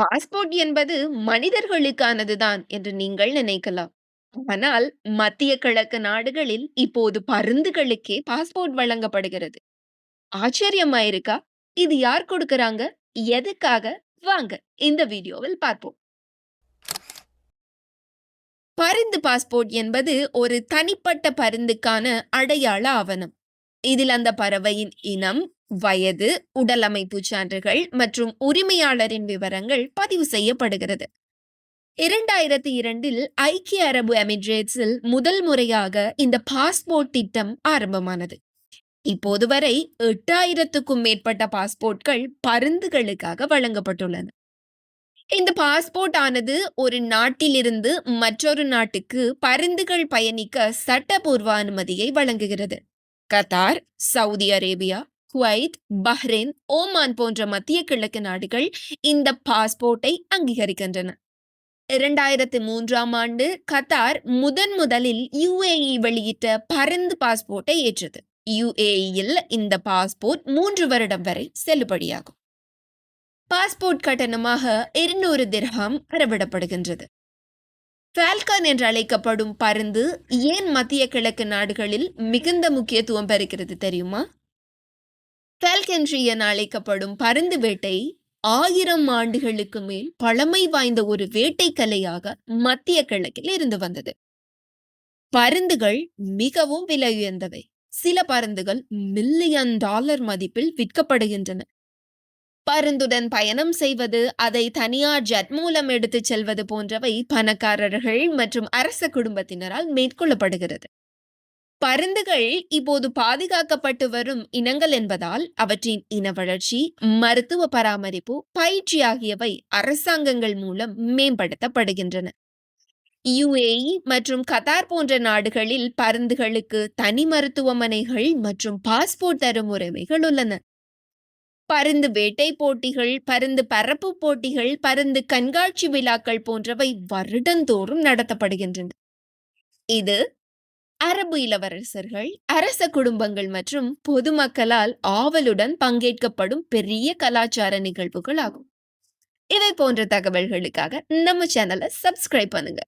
Passport என்பது மனிதர்களுக்கானதுதான் என்று நீங்கள் நினைக்கலாம். ஆனால் மத்திய கிழக்கு நாடுகளில் இப்போது பருந்துகளுக்கே பாஸ்போர்ட் வழங்கப்படுகிறது. ஆச்சரியமா இருக்கா? இது யார் கொடுக்கறாங்க? எதுக்காக? வாங்க இந்த வீடியோவில் பார்ப்போம். பருந்து பாஸ்போர்ட் என்பது ஒரு தனிப்பட்ட பருந்துக்கான அடையாள ஆவணம். இதில் அந்த பறவையின் இனம், வயது, உடலமைப்பு சான்றுகள் மற்றும் உரிமையாளரின் விவரங்கள் பதிவு செய்யப்படுகிறது. இரண்டாயிரத்தி இரண்டில் ஐக்கிய அரபு எமிரேட்ஸில் முதல் முறையாக இந்த பாஸ்போர்ட் திட்டம் ஆரம்பமானது. இப்போது வரை எட்டாயிரத்துக்கும் மேற்பட்ட பாஸ்போர்ட்கள் பருந்துகளுக்காக வழங்கப்பட்டுள்ளன. இந்த பாஸ்போர்ட் ஆனது ஒரு நாட்டிலிருந்து மற்றொரு நாட்டுக்கு பருந்துகள் பயணிக்க சட்டபூர்வ அனுமதியை வழங்குகிறது. Qatar, Saudi Arabia, Kuwait, Bahrain, Oman போன்ற மத்திய கிழக்கு நாடுகள் இந்த பாஸ்போர்ட்டை அங்கீகரிக்கின்றன. இரண்டாயிரத்து மூன்றாம் ஆண்டு கத்தார் முதன் முதலில் யுஏஇ வெளியிட்ட பரந்து பாஸ்போர்ட்டை ஏற்றது. யுஏஇயில் இந்த பாஸ்போர்ட் மூன்று வருடம் வரை செல்லுபடியாகும். பாஸ்போர்ட் கட்டணமாக இருநூறு திர்ஹாம் அறவிடப்படுகின்றது. ஃபால்கன் என்று அழைக்கப்படும் பருந்து ஏன் மத்திய கிழக்கு நாடுகளில் மிகுந்த முக்கியத்துவம் பெறுகிறது தெரியுமா? ஃபால்கன்ட்ரி என அழைக்கப்படும் பருந்து வேட்டை ஆயிரம் ஆண்டுகளுக்கு மேல் பழமை வாய்ந்த ஒரு வேட்டை கலையாக மத்திய கிழக்கில் இருந்து வந்தது. பருந்துகள் மிகவும் விலை உயர்ந்தவை. சில பருந்துகள் மில்லியன் டாலர் மதிப்பில் விற்கப்படுகின்றன. பருந்துடன் பயணம் செய்வது, அதை தனியார் ஜெட் மூலம் எடுத்துச் செல்வது போன்றவை பணக்காரர்கள் மற்றும் அரச குடும்பத்தினரால் மேற்கொள்ளப்படுகிறது. பருந்துகள் இப்போது பாதுகாக்கப்பட்டு வரும் இனங்கள் என்பதால் அவற்றின் இன வளர்ச்சி, மருத்துவ பராமரிப்பு, பயிற்சி ஆகியவை அரசாங்கங்கள் மூலம் மேம்படுத்தப்படுகின்றன. யுஏஇ மற்றும் கத்தார் போன்ற நாடுகளில் பருந்துகளுக்கு தனி மருத்துவமனைகள் மற்றும் பாஸ்போர்ட் தரும் உரிமைகள் உள்ளன. பருந்து வேட்டை போட்டிகள், பருந்து பரப்பு போட்டிகள், பருந்து கண்காட்சி விழாக்கள் போன்றவை வருடந்தோறும் நடத்தப்படுகின்றன. இது அரபு இளவரசர்கள், அரச குடும்பங்கள் மற்றும் பொதுமக்களால் ஆவலுடன் பங்கேற்கப்படும் பெரிய கலாச்சார நிகழ்வுகள் ஆகும். இவை போன்ற தகவல்களுக்காக நம்ம சேனலை சப்ஸ்கிரைப் பண்ணுங்க.